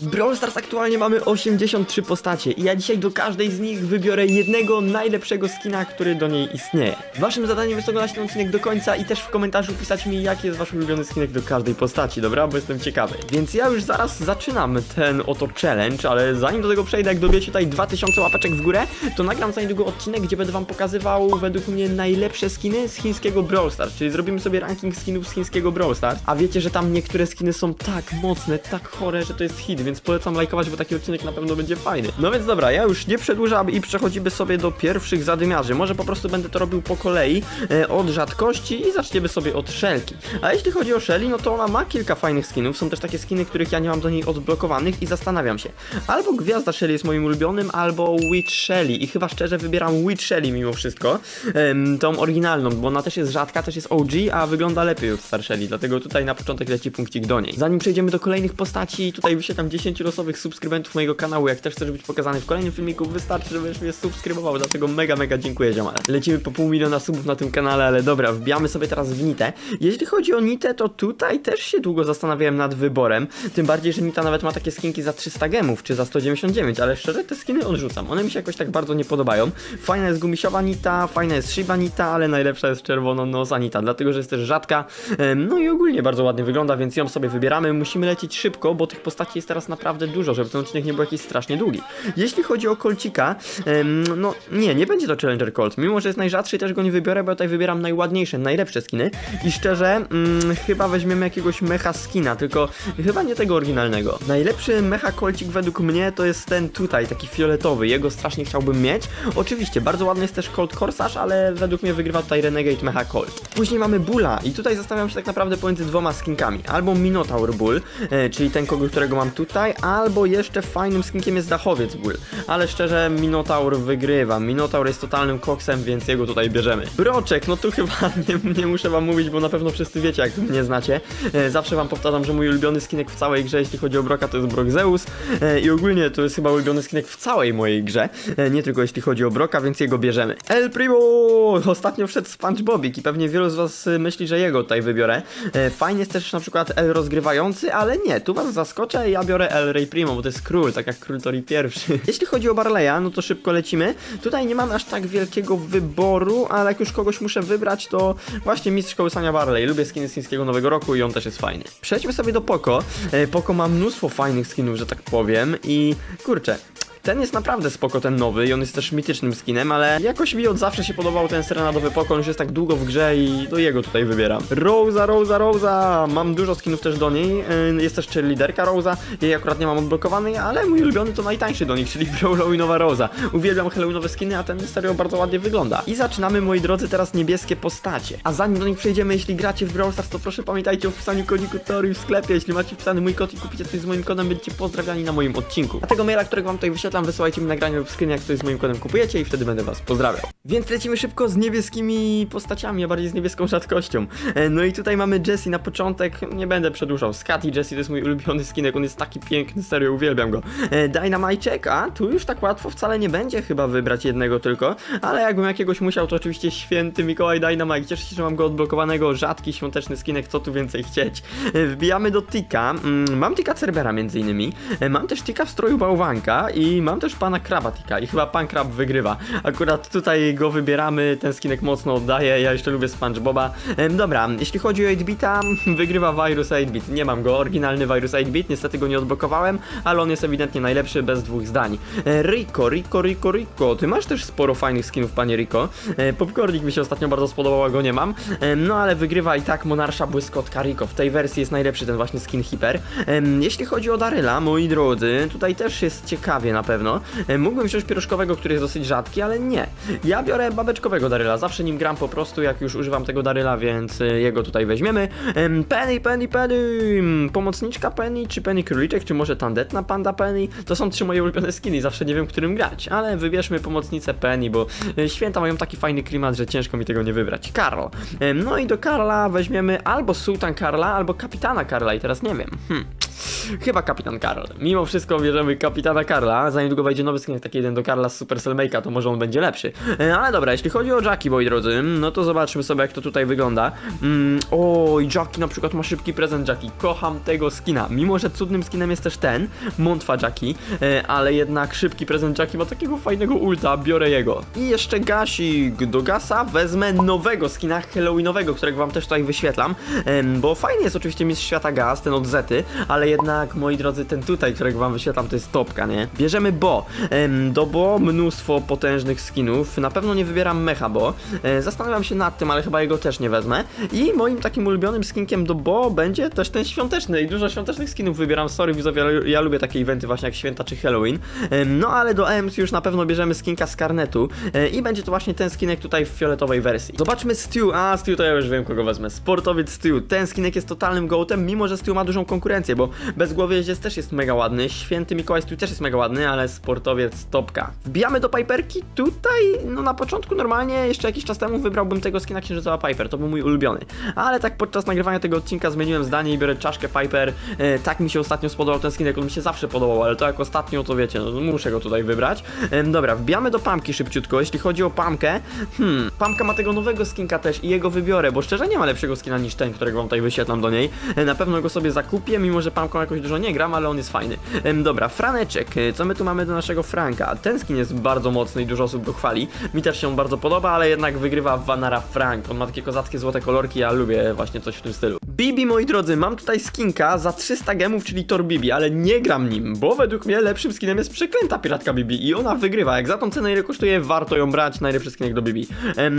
W Brawl Stars aktualnie mamy 83 postacie i ja dzisiaj do każdej z nich wybiorę jednego najlepszego skina, który do niej istnieje. Waszym zadaniem jest oglądać ten odcinek do końca i też w komentarzu pisać mi, jaki jest wasz ulubiony skinek do każdej postaci, dobra? Bo jestem ciekawy. Więc ja już zaraz zaczynam ten oto challenge, ale zanim do tego przejdę, jak dobiecie tutaj 2000 łapeczek w górę, to nagram za niedługo odcinek, gdzie będę wam pokazywał według mnie najlepsze skiny z chińskiego Brawl Stars, czyli zrobimy sobie ranking skinów z chińskiego Brawl Stars, a wiecie, że tam niektóre skiny są tak mocne, tak chore, że to jest hit, więc polecam lajkować, bo taki odcinek na pewno będzie fajny. No więc dobra, ja już nie przedłużam i przechodzimy sobie do pierwszych zadymiarzy. Może po prostu będę to robił po kolei, e, od rzadkości i zaczniemy sobie od Shelki. A jeśli chodzi o Shelly, no to ona ma kilka fajnych skinów, są też takie skiny, których ja nie mam do niej odblokowanych i zastanawiam się. Albo Gwiazda Shelly jest moim ulubionym, albo Witch Shelly i chyba szczerze wybieram Witch Shelly mimo wszystko, tą oryginalną, bo ona też jest rzadka, też jest OG, a wygląda lepiej od Star Shelly, dlatego tutaj na początek leci punkcik do niej. Zanim przejdziemy do kolejnych postaci, tutaj wyświetlam 10 losowych subskrybentów mojego kanału, jak też chcesz być pokazany w kolejnym filmiku, wystarczy, żebyś mnie subskrybował, dlatego mega, mega dziękuję ziomale. Lecimy po pół miliona subów na tym kanale, ale dobra, wbijamy sobie teraz w Nitę. Jeśli chodzi o Nitę, to tutaj też się długo zastanawiałem nad wyborem, tym bardziej, że Nita nawet ma takie skinki za 300 gemów, czy za 199, ale szczerze te skiny odrzucam, one mi się jakoś tak bardzo nie podobają. Fajna jest gumisiowa Nita, fajna jest Shiba Nita, ale najlepsza jest czerwono-nosa Nita, dlatego, że jest też rzadka, no i ogólnie bardzo ładnie wygląda, więc ją sobie wybieramy. Musimy lecieć szybko, bo tych postaci jest teraz naprawdę dużo, żeby ten odcinek nie był jakiś strasznie długi. Jeśli chodzi o Colcika, em, no nie, nie będzie to Challenger Colt, mimo że jest najrzadszy, też go nie wybiorę, bo tutaj wybieram najładniejsze, najlepsze skiny i szczerze, mm, chyba weźmiemy jakiegoś mecha skina, tylko chyba nie tego oryginalnego. Najlepszy mecha Colcik według mnie to jest ten tutaj, taki fioletowy, jego strasznie chciałbym mieć. Oczywiście, bardzo ładny jest też Colt Corsage, ale według mnie wygrywa tutaj Renegade Mecha Colt. Później mamy Bulla i tutaj zastanawiam się tak naprawdę pomiędzy dwoma skinkami. Albo Minotaur Bull, e, czyli ten kogo, którego mam tutaj, albo jeszcze fajnym skinkiem jest Dachowiec Bull. Ale szczerze, Minotaur wygrywa. Minotaur jest totalnym koksem, więc jego tutaj bierzemy. Broczek, no tu chyba nie, nie muszę wam mówić, bo na pewno wszyscy wiecie, jak mnie znacie. E, zawsze wam powtarzam, że mój ulubiony skinek w całej grze, jeśli chodzi o Broka, to jest Brock Zeus. E, I ogólnie to jest chyba ulubiony skinek w całej mojej grze. E, nie tylko jeśli chodzi o Broka, więc jego bierzemy. El Primo! Ostatnio wszedł SpongeBobik i pewnie wielu z was myśli, że jego tutaj wybiorę. Fajnie jest też na przykład El rozgrywający, ale nie, tu was zaskoczę, ja biorę El Rey Primo, bo to jest król, tak jak król Tori pierwszy. Jeśli chodzi o Barleya, no to szybko lecimy. Tutaj nie mamy aż tak wielkiego wyboru, ale jak już kogoś muszę wybrać, to właśnie mistrz kołysania Barley. Lubię skiny z chińskiego nowego roku i on też jest fajny. Przejdźmy sobie do Poco. E, Poco ma mnóstwo fajnych skinów, że tak powiem i kurczę, ten jest naprawdę spoko, ten nowy i on jest też mitycznym skinem, ale jakoś mi od zawsze się podobał ten serenadowy pokon, on już jest tak długo w grze i do jego tutaj wybieram. Rosa, Rosa, Rosa! Mam dużo skinów też do niej, yy, jest też liderka Rosa, jej akurat nie mam odblokowanej, ale mój ulubiony to najtańszy do nich, czyli Halloweenowa Rosa. Uwielbiam Halloweenowe skiny, a ten serio bardzo ładnie wygląda. I zaczynamy, moi drodzy, teraz niebieskie postacie. A zanim do nich przejdziemy, jeśli gracie w Brawl Stars, to proszę pamiętajcie o wpisaniu kodiku Tori w sklepie. Jeśli macie wpisany mój kod i kupicie coś z moim kodem, będziecie pozdrawiani na moim odcinku. A tego maila, którego wam tutaj wyświetlam, wysyłajcie mi nagranie lub screen, jak coś z moim kodem kupujecie i wtedy będę was pozdrawiał. Więc lecimy szybko z niebieskimi postaciami, a bardziej z niebieską rzadkością. E, No i tutaj mamy Jessie na początek, nie będę przedłużał. Scat i Jessie to jest mój ulubiony skinek, on jest taki piękny, serio, uwielbiam go. E, Dynamite, a tu już tak łatwo wcale nie będzie chyba wybrać jednego tylko, ale jakbym jakiegoś musiał, to oczywiście święty Mikołaj Dynamite. Cieszę się, że mam go odblokowanego, rzadki, świąteczny skinek, co tu więcej chcieć. E, Wbijamy do Tika, Mm, mam Tika Cerbera między innymi, mam też Tika w stroju bałwanka i mam też pana Kraba Tika i chyba pan Krab wygrywa. Akurat tutaj go wybieramy, ten skinek mocno oddaje, ja jeszcze lubię SpongeBoba. Dobra, jeśli chodzi o 8-bita, wygrywa Virus 8-bit, nie mam go, oryginalny Virus 8-bit, niestety go nie odblokowałem, ale on jest ewidentnie najlepszy, bez dwóch zdań. E, Rico, Rico, Rico, Rico, ty masz też sporo fajnych skinów, panie Rico. E, Popcornik mi się ostatnio bardzo spodobał, a go nie mam, no ale wygrywa i tak Monarsza Błyskotka Rico, w tej wersji jest najlepszy ten właśnie skin Hiper. Jeśli chodzi o Daryla, moi drodzy, tutaj też jest ciekawie na pewno. E, Mógłbym wziąć pierożkowego, który jest dosyć rzadki, ale nie. Ja biorę babeczkowego Daryla, zawsze nim gram po prostu, jak już używam tego Daryla, więc e, jego tutaj weźmiemy. Em, Penny, Penny, Penny! Mm, Pomocniczka Penny, czy Penny Króliczek, czy może tandetna Panda Penny? To są trzy moje ulubione skiny, zawsze nie wiem, którym grać, ale wybierzmy pomocnicę Penny, bo e, święta mają taki fajny klimat, że ciężko mi tego nie wybrać. Karl. No i do Karla weźmiemy albo Sultan Karla, albo Kapitana Karla i teraz nie wiem. Hmm. Chyba kapitan Karl. Mimo wszystko bierzemy kapitana Karla. Za niedługo wejdzie nowy skinek, taki jeden do Karla z Super Make'a, to może on będzie lepszy. E, ale dobra, jeśli chodzi o Jackie, moi drodzy, no to zobaczmy sobie, jak to tutaj wygląda. Mm, oj, Jackie na przykład ma szybki prezent Jackie. Kocham tego skina. Mimo, że cudnym skinem jest też ten, Montwa Jackie, ale jednak szybki prezent Jackie ma takiego fajnego ulta, biorę jego. I jeszcze gasik. Do gasa wezmę nowego skina Halloweenowego, którego wam też tutaj wyświetlam, bo fajny jest oczywiście Mistrz Świata Gaz, ten od Zety, ale jednak, moi drodzy, ten tutaj, którego wam wyświetlam, to jest topka, nie? Bierzemy Bo. Do Bo mnóstwo potężnych skinów. Na pewno nie wybieram Mecha Bo. E, zastanawiam się nad tym, ale chyba jego też nie wezmę. I moim takim ulubionym skinkiem do Bo będzie też ten świąteczny. I dużo świątecznych skinów wybieram. Sorry, widzowie, ale ja lubię takie eventy właśnie jak święta czy Halloween. No ale do EMS już na pewno bierzemy skinka z karnetu. E, I będzie to właśnie ten skinek tutaj w fioletowej wersji. Zobaczmy Stu. A, Stu to ja już wiem, kogo wezmę. Sportowiec Stu. Ten skinek jest totalnym gołtem, mimo że Stu ma dużą konkurencję, bo bezgłowy jeździec też jest mega ładny. Święty Mikołaj Stu też jest mega ładny, ale sportowiec topka. Wbijamy do Piperki. Tutaj, no na początku normalnie, jeszcze jakiś czas temu wybrałbym tego skina księżycowa Piper. To był mój ulubiony. Ale tak podczas nagrywania tego odcinka zmieniłem zdanie i biorę czaszkę Piper. E, tak mi się ostatnio spodobał ten skinek, on mi się zawsze podobał, ale to jak ostatnio, to wiecie, no muszę go tutaj wybrać. Em, dobra, wbijamy do Pamki szybciutko. Jeśli chodzi o Pamkę, hmm, Pamka ma tego nowego skinka też i jego wybiorę, bo szczerze nie ma lepszego skina niż ten, którego wam tutaj wyświetlam do niej. E, Na pewno go sobie zakupię, mimo że Pamką jakoś dużo nie gram, ale on jest fajny. Dobra, Franeczek, E, co my tu mamy do naszego Franka? Ten skin jest bardzo mocny i dużo osób go chwali. Mi też się on bardzo podoba, ale jednak wygrywa Vanara Frank. On ma takie kozackie złote kolorki, ja lubię właśnie coś w tym stylu. Bibi, moi drodzy, mam tutaj skinka za 300 gemów, czyli Tor Bibi, ale nie gram nim, bo według mnie lepszym skinem jest przeklęta piratka Bibi i ona wygrywa. Jak za tą cenę ile kosztuje, warto ją brać, najlepszy skinek do Bibi.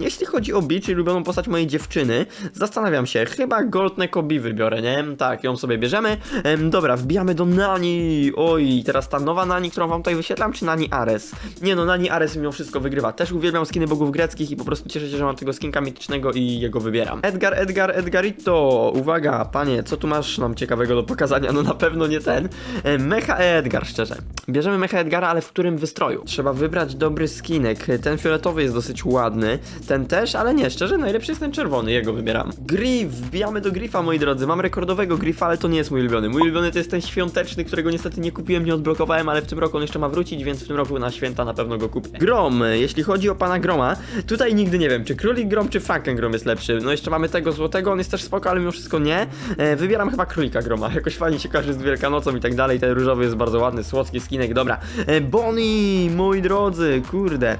Jeśli chodzi o Bi, czyli ulubioną postać mojej dziewczyny, zastanawiam się, chyba Gold Neko Bi wybiorę, nie? Tak, ją sobie bierzemy. Em, dobra, wbijamy do Nani. Oj, teraz ta nowa Nani, którą wam tutaj wyświetlam, czy Nani Ares? Nie no, Nani Ares mimo wszystko wygrywa. Też uwielbiam skiny bogów greckich i po prostu cieszę się, że mam tego skinka mitycznego i jego wybieram. Edgar, Edgar, Edgarito. Uwaga, panie, co tu masz nam ciekawego do pokazania? No na pewno nie ten. E, Mecha Edgar, szczerze. Bierzemy Mecha Edgara, ale w którym wystroju? Trzeba wybrać dobry skinek. Ten fioletowy jest dosyć ładny. Ten też, ale nie, szczerze, najlepszy jest ten czerwony, jego wybieram. Griff, wbijamy do Griffa, moi drodzy. Mam rekordowego Griffa, ale to nie jest mój ulubiony. Mój ulubiony to jest ten świąteczny, którego niestety nie kupiłem, nie odblokowałem, ale w tym roku on jeszcze ma wrócić, więc w tym roku na święta na pewno go kupię. Grom, jeśli chodzi o pana Groma, tutaj nigdy nie wiem, czy Królik Grom, czy Franken Grom jest lepszy. No jeszcze mamy tego złotego, on jest też spoko, ale mimo wszystko nie. E, wybieram chyba Królika Groma, jakoś fajnie się kojarzy z Wielkanocą i tak dalej. Ten różowy jest bardzo ładny, słodki skinek, dobra. E, Bonnie, moi drodzy, kurde.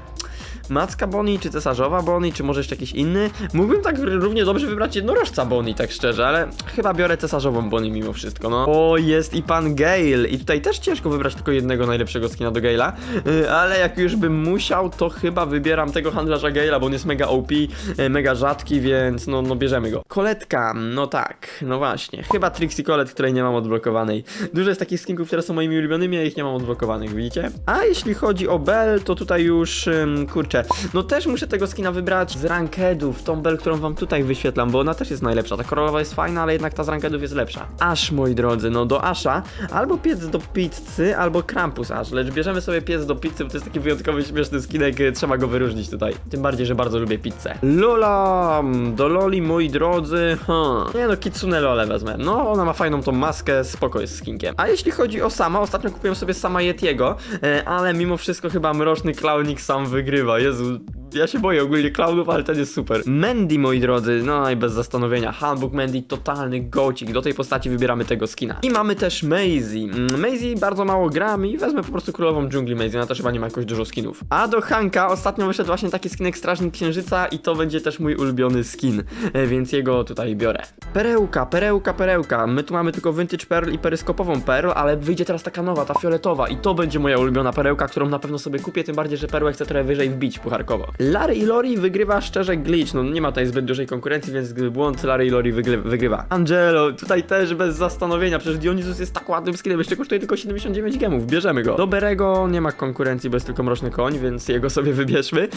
Macka Bonnie, czy cesarzowa Bonnie, czy może jeszcze jakiś inny? Mógłbym tak równie dobrze wybrać jednorożca Bonnie, tak szczerze, ale chyba biorę cesarzową Bonnie mimo wszystko, no. O, jest i pan Gale. I tutaj też ciężko wybrać tylko jednego najlepszego skina do Gale'a, yy, ale jak już bym musiał, to chyba wybieram tego handlarza Gale'a, bo on jest mega OP, yy, mega rzadki, więc no, no bierzemy go. Koletka, no tak, no właśnie. Chyba Trixie Colet, której nie mam odblokowanej. Dużo jest takich skinków, które są moimi ulubionymi, a ich nie mam odblokowanych, widzicie? A jeśli chodzi o Bell, to tutaj już, ym, kurczę, no też muszę tego skina wybrać z rankedów, tą Bell, którą wam tutaj wyświetlam, bo ona też jest najlepsza. Ta koralowa jest fajna, ale jednak ta z rankedów jest lepsza. Ash, moi drodzy, no do Asha albo piec do pizzy, albo Krampus Ash, lecz bierzemy sobie piec do pizzy, bo to jest taki wyjątkowy, śmieszny skinek, y, trzeba go wyróżnić tutaj. Tym bardziej, że bardzo lubię pizzę. Lola, do Loli, moi drodzy, hmm. Nie no, Kitsune Lole wezmę. No, ona ma fajną tą maskę, spoko jest skinkiem. A jeśli chodzi o sama, ostatnio kupiłem sobie sama Yetiego, e, ale mimo wszystko chyba mroczny klaunik sam wygrywa. Jezu, ja się boję ogólnie klaunów, ale ten jest super. Mandy, moi drodzy, no i bez zastanowienia. Handbook Mandy, totalny gocik. Do tej postaci wybieramy tego skina. I mamy też Maisie. Mm, Maisie bardzo mało gram i wezmę po prostu królową dżungli Maisie. Ona też chyba nie ma jakoś dużo skinów. A do Hanka ostatnio wyszedł właśnie taki skinek Strażnik Księżyca i to będzie też mój ulubiony skin, e, więc jego tutaj biorę. Perełka, perełka, perełka. My tu mamy tylko Vintage Pearl i peryskopową Pearl, ale wyjdzie teraz taka nowa, ta fioletowa i to będzie moja ulubiona perełka, którą na pewno sobie kupię, tym bardziej, że perłę chcę trochę wyżej wbić pucharkowo. Larry i Lori wygrywa szczerze glitch, no nie ma tutaj zbyt dużej konkurencji, więc błąd Larry i Lori wygry- wygrywa. Angelo, tutaj też bez zastanowienia, przecież Dionysus jest tak ładnym skinem, jeszcze kosztuje tylko 79 gemów, bierzemy go. Do Berego nie ma konkurencji, jest tylko mroczny koń, więc jego sobie wybierzmy.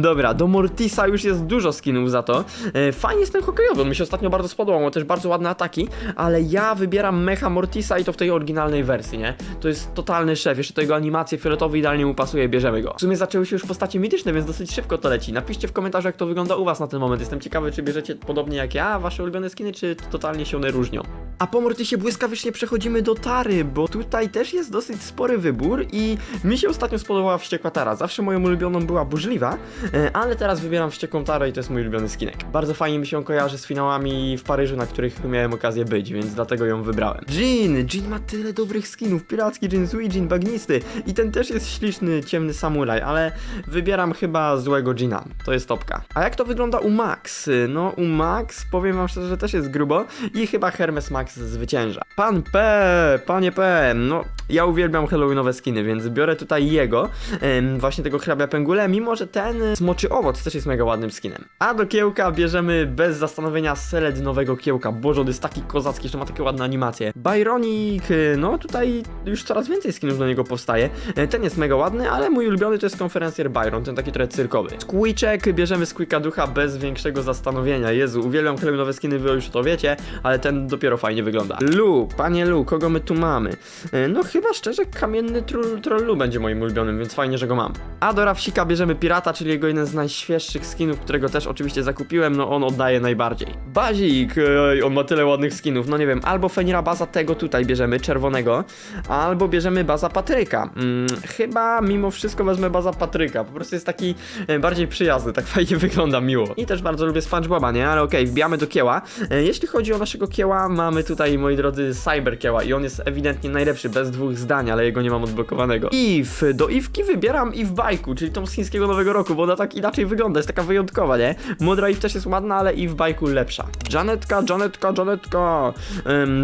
Dobra, do Mortisa już jest dużo skinów za to. E, fajnie jest ten hokejowy, on mi się ostatnio bardzo spodobał, ma też bardzo ładne ataki, ale ja wybieram mecha Mortisa i to w tej oryginalnej wersji, nie? To jest totalny szef, jeszcze to jego animacje fioletowe idealnie mu pasuje, bierzemy go. W sumie zaczęły się już postacie mityczne, więc dosyć szybko to leci. Napiszcie w komentarzu, jak to wygląda u was na ten moment. Jestem ciekawy, czy bierzecie podobnie jak ja wasze ulubione skiny, czy totalnie się one różnią. A po Mortysie błyskawicznie przechodzimy do Tary, bo tutaj też jest dosyć spory wybór i mi się ostatnio spodobała wściekła Tara. Zawsze moją ulubioną była burzliwa, e, ale teraz wybieram wściekłą Tarę i to jest mój ulubiony skinek. Bardzo fajnie mi się on kojarzy z finałami w Paryżu, na których miałem okazję być, więc dlatego ją wybrałem. Jean! Jean ma tyle dobrych skinów. Piracki Jean, zły Jean, bagnisty i ten też jest śliczny, ciemny samuraj, ale wybieram chyba złego Jeana. To jest topka. A jak to wygląda u Max? No u Max powiem wam szczerze, że też jest grubo i chyba Hermes Max zwycięża. Pan P, panie P, no ja uwielbiam halloweenowe skiny, więc biorę tutaj jego, em, właśnie tego hrabia pęgule, mimo że ten e, smoczy owoc też jest mega ładnym skinem. A do kiełka bierzemy bez zastanowienia seled nowego kiełka. Boże, on jest taki kozacki, jeszcze ma takie ładne animacje. Byronic, e, no tutaj już coraz więcej skinów do niego powstaje. E, Ten jest mega ładny, ale mój ulubiony to jest konferencjer Byron, ten taki trochę cyrkowy. Squeaczek bierzemy Squeaka ducha bez większego zastanowienia. Jezu, uwielbiam halloweenowe skiny, wy już to wiecie, ale ten dopiero fajnie wygląda. Lu, panie Lu, kogo my tu mamy? E, No chyba szczerze, kamienny troll, Lu będzie moim ulubionym, więc fajnie, że go mam. A do Rafsika bierzemy Pirata, czyli jego jeden z najświeższych skinów, którego też oczywiście zakupiłem, no on oddaje najbardziej. Bazik, ej, on ma tyle ładnych skinów, no nie wiem, albo Fenira Baza tego tutaj bierzemy, czerwonego, albo bierzemy Baza Patryka. Mm, chyba mimo wszystko wezmę Baza Patryka, po prostu jest taki e, bardziej przyjazny, tak fajnie wygląda, miło. I też bardzo lubię SpongeBoba, nie? Ale okej, wbijamy do kieła. E, Jeśli chodzi o naszego kieła, mamy tutaj, moi drodzy, Cyber Kieła i on jest ewidentnie najlepszy, bez dwóch zdań, ale jego nie mam odblokowanego. Eve, do Iwki wybieram Eve Bajku, czyli tą z chińskiego nowego roku, bo ona tak inaczej wygląda, jest taka wyjątkowa, nie? Modra Eve też jest ładna, ale Eve Bajku lepsza. Janetka, Janetka, Janetka.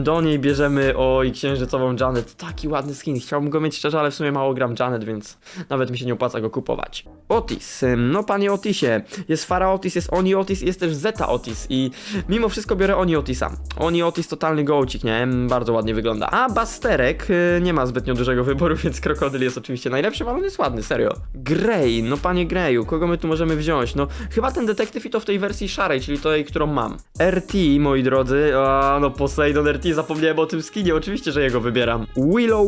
Do niej bierzemy, oj, księżycową Janet. Taki ładny skin, chciałbym go mieć szczerze, ale w sumie mało gram Janet, więc nawet mi się nie opłaca go kupować. Otis, no panie Otisie, jest Fara Otis, jest Oni Otis, jest też Zeta Otis i mimo wszystko biorę Oni Otisa. Oni Otis totalny gołcik, nie? Bardzo ładnie wygląda. A Basterek y, nie ma zbytnio dużego wyboru, więc Krokodyl jest oczywiście najlepszy, ale on jest ładny, serio. Grey, no panie Greyu, kogo my tu możemy wziąć? No chyba ten detektyw i to w tej wersji szarej, czyli tej, którą mam. RT, moi drodzy, a no Poseidon RT, zapomniałem o tym skinie, oczywiście, że jego wybieram. Willow,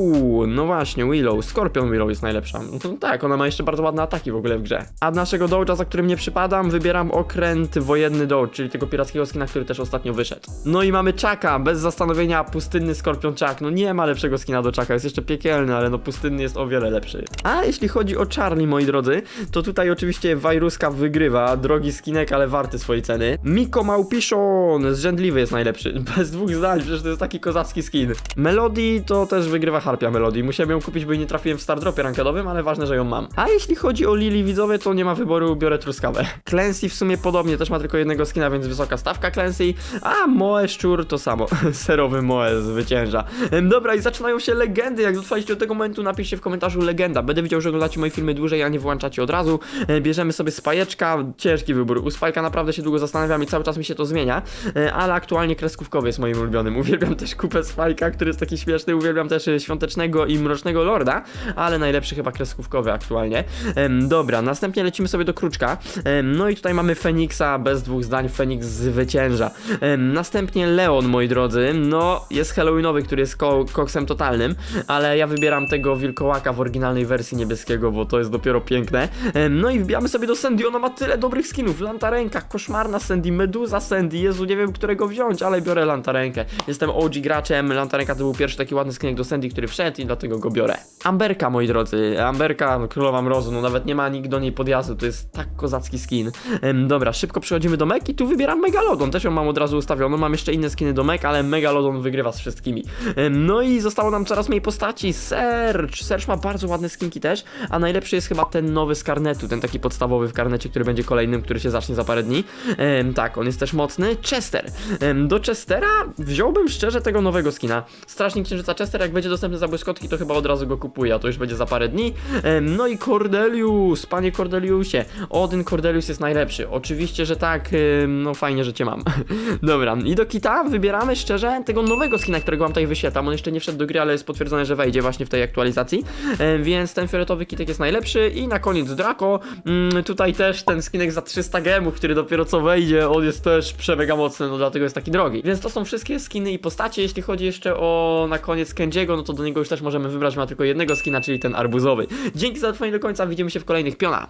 no właśnie, Willow, Scorpion Willow jest najlepsza. No tak, ona ma jeszcze bardzo ładne ataki w ogóle w grze. A naszego Doge'a, za którym nie przypadam, wybieram okręt wojenny Doge, czyli tego pirackiego skina, który też ostatnio wyszedł. No i mamy Chucka, bez zastanowienia, pustynny Skorpion Chuck. No nie ma lepszego skina do Chucka, jest jeszcze piekielny, ale no pustynny jest o wiele lepszy. A jeśli chodzi o Charlie, moi drodzy, to tutaj oczywiście Wajruska wygrywa, drogi skinek, ale warty swojej ceny. Miko Małpiszon, zrzędliwy jest najlepszy, bez dwóch zdań, przecież to jest taki kozacki skin. Melody to też wygrywa Harpia Melody, musiałem ją kupić, bo nie trafiłem w Stardropie rankedowym, ale ważne, że ją mam. A jeśli chodzi o Lili widzowie, to nie ma wyboru, biorę truskawę. Clancy w sumie podobnie, też ma tylko jednego skina, więc wysoka stawka Clancy, a Moe Szczur to samo, serowy Moe zwycięża. Dobra i zaczynają się legendy, jak dotrwaliście do tego momentu, napiszcie w komentarzu legenda, będę widział, że oglądacie moje filmy dłużej, a nie włączacie od razu. E, Bierzemy sobie spajeczka, ciężki wybór, u spajka naprawdę się długo zastanawiam i cały czas mi się to zmienia, e, ale aktualnie kreskówkowy jest moim ulubionym, uwielbiam też kupę spajka, który jest taki śmieszny, uwielbiam też e, świątecznego i mrocznego lorda, ale najlepszy chyba kreskówkowy aktualnie. Dobra, następnie lecimy sobie do kruczka, no i tutaj mamy Feniksa, bez dwóch zdań, Feniks zwycięża. Następnie Leon, moi drodzy, no jest Halloweenowy, który jest ko koksem totalnym, ale ja wybieram tego wilkołaka w oryginalnej wersji niebieskiego, bo to jest dopiero piękne. No i wbijamy sobie do Sandy, ona ma tyle dobrych skinów, Lantarenka, koszmarna Sandy, Meduza Sandy, Jezu, nie wiem którego wziąć, ale biorę Lantarenkę. Jestem OG graczem, Lantarenka to był pierwszy taki ładny skinek do Sandy, który wszedł i dlatego go biorę. Amberka, moi drodzy, Amberka, no, królowa mrozu, no nawet nie ma nikt do niej podjazdu, to jest tak kozacki skin. Dobra, szybko przechodzimy do Mek i tu wybieram Megalodon, też ją mam od razu ustawioną, mam jeszcze inne skiny do Mek, ale Megalodon wygrywa z wszystkimi. No i zostało nam coraz mniej postaci, Serge, Serge ma bardzo ładne skinki też, a najlepszy jest chyba ten nowy z karnetu, ten taki podstawowy w karnecie, który będzie kolejnym, który się zacznie za parę dni. Tak, on jest też mocny. Chester. Do Chestera wziąłbym szczerze tego nowego skina. Strażnik Księżyca Chester, jak będzie dostępny za błyskotki, to chyba od razu go kupuję, a to już będzie za parę dni. No i Cordelius, panie Cordeliusie. Odyn Cordelius jest najlepszy. Oczywiście, że tak, no fajnie, że cię mam. Dobra, i do kita wybieramy szczerze tego nowego skina, którego wam tutaj wyświetlam. On jeszcze nie wszedł do gry, ale jest potwierdzone, że wejdzie właśnie w tej aktualizacji. Em, więc ten fioletowy kitek jest najlepszy. I na koniec Draco. Mm, tutaj też ten skinek za 300 gemów, który dopiero co wejdzie, on jest też przemega mocny, no dlatego jest taki drogi. Więc to są wszystkie skiny i postacie. Jeśli chodzi jeszcze o na koniec Kenjiego, no to do niego już też możemy wybrać, ma tylko jednego skina, czyli ten arbuzowy. Dzięki za trwanie do końca, widzimy się w kolejnych pionach.